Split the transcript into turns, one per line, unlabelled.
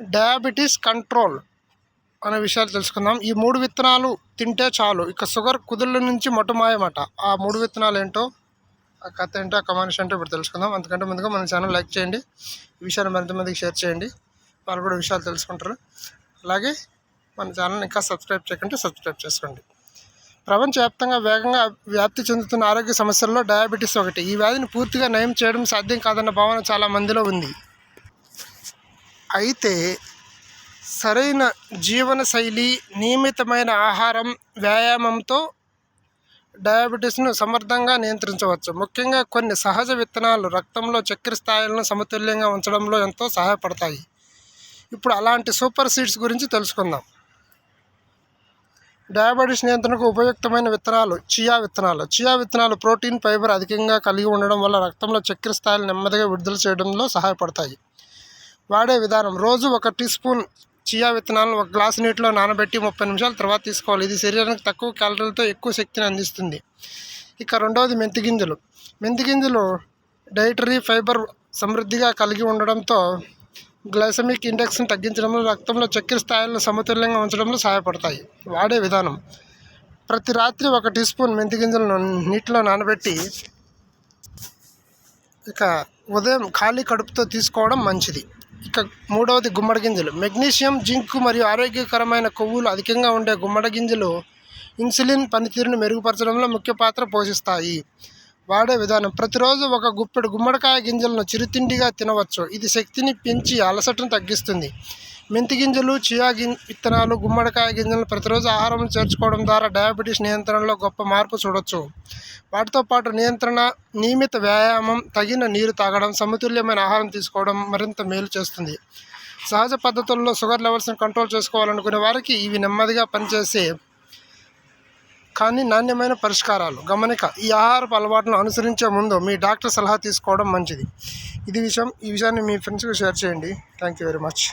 Diabetes control అనే విషయాలు తెలుసుకుందాం. ఈ మూడు విత్తనాలు తింటే చాలు. ఇక షుగర్ కుదుళ్ళ నుంచి మొట్టమాయమట ఆ మూడు విత్తనాలు ఏంటో ఆ కథ ఏంటో ఆ కమానిష్ ఏంటో ఇప్పుడు తెలుసుకుందాం. అందుకంటే ముందుగా మన ఛానల్ లైక్ చేయండి. ఈ విషయాన్ని మరింత మందికి షేర్ చేయండి. వాళ్ళు కూడా విషయాలు తెలుసుకుంటారు. అలాగే మన ఛానల్ని ఇంకా సబ్స్క్రైబ్ చేయకుంటే సబ్స్క్రైబ్ చేసుకోండి. ప్రపంచవ్యాప్తంగా వేగంగా వ్యాప్తి చెందుతున్న ఆరోగ్య సమస్యల్లో డయాబెటీస్ ఒకటి. ఈ వ్యాధిని పూర్తిగా నయం చేయడం సాధ్యం కాదన్న భావన చాలా మందిలో ఉంది. అయితే సరైన జీవనశైలి నియమితమైన ఆహారం వ్యాయామంతో డయాబెటీస్ను సమర్థంగా నియంత్రించవచ్చు. ముఖ్యంగా కొన్ని సహజ విత్తనాలు రక్తంలో చక్కెర స్థాయిలను సమతుల్యంగా ఉంచడంలో ఎంతో సహాయపడతాయి. ఇప్పుడు అలాంటి సూపర్ సీడ్స్ గురించి తెలుసుకుందాం. డయాబెటీస్ నియంత్రణకు ఉపయుక్తమైన విత్తనాలు చియా విత్తనాలు. చియా విత్తనాలు ప్రోటీన్ ఫైబర్ అధికంగా కలిగి ఉండడం వల్ల రక్తంలో చక్కెర స్థాయిలు నెమ్మదిగా విడుదల చేయడంలో సహాయపడతాయి. వాడే విధానం. రోజు ఒక టీ స్పూన్ చియా విత్తనాలను ఒక గ్లాస్ నీటిలో నానబెట్టి ముప్పై నిమిషాల తర్వాత తీసుకోవాలి. ఇది శరీరానికి తక్కువ క్యాలరీలతో ఎక్కువ శక్తిని అందిస్తుంది. ఇక రెండవది మెంతి గింజలు. మెంతి గింజలు డైటరీ ఫైబర్ సమృద్ధిగా కలిగి ఉండడంతో గ్లైసమిక్ ఇండెక్స్ని తగ్గించడంలో రక్తంలో చక్కెర స్థాయిలను సమతుల్యంగా ఉంచడంలో సహాయపడతాయి. వాడే విధానం. ప్రతి రాత్రి ఒక టీ స్పూన్ మెంతి గింజలను నీటిలో నానబెట్టి ఇక ఉదయం ఖాళీ కడుపుతో తీసుకోవడం మంచిది. ఇక మూడవది గుమ్మడి గింజలు. మెగ్నీషియం జింక్ మరియు ఆరోగ్యకరమైన కొవ్వులు అధికంగా ఉండే గుమ్మడి గింజలు ఇన్సులిన్ పనితీరును మెరుగుపరచడంలో ముఖ్య పాత్ర పోషిస్తాయి. వాడే విధానం. ప్రతిరోజు ఒక గుప్పెడు గుమ్మడికాయ గింజలను చిరుతిండిగా తినవచ్చు. ఇది శక్తిని పెంచి అలసటను తగ్గిస్తుంది. మెంతి గింజలు చియా గిం విత్తనాలు గుమ్మడికాయ గింజలను ప్రతిరోజు ఆహారంలో చేర్చుకోవడం ద్వారా డయాబెటీస్ నియంత్రణలో గొప్ప మార్పు చూడొచ్చు. వాటితో పాటు నియంత్రణ నియమిత వ్యాయామం తగిన నీరు తాగడం సమతుల్యమైన ఆహారం తీసుకోవడం మరింత మేలు చేస్తుంది. సహజ పద్ధతుల్లో షుగర్ లెవెల్స్ని కంట్రోల్ చేసుకోవాలనుకునే వారికి ఇవి నెమ్మదిగా పనిచేసే కానీ నాణ్యమైన పరిష్కారాలు. గమనిక ఈ ఆహారపు అలవాట్లను అనుసరించే ముందు మీ డాక్టర్ సలహా తీసుకోవడం మంచిది. ఇది విషయం ఈ విషయాన్ని మీ ఫ్రెండ్స్కి షేర్ చేయండి. Thank you very much.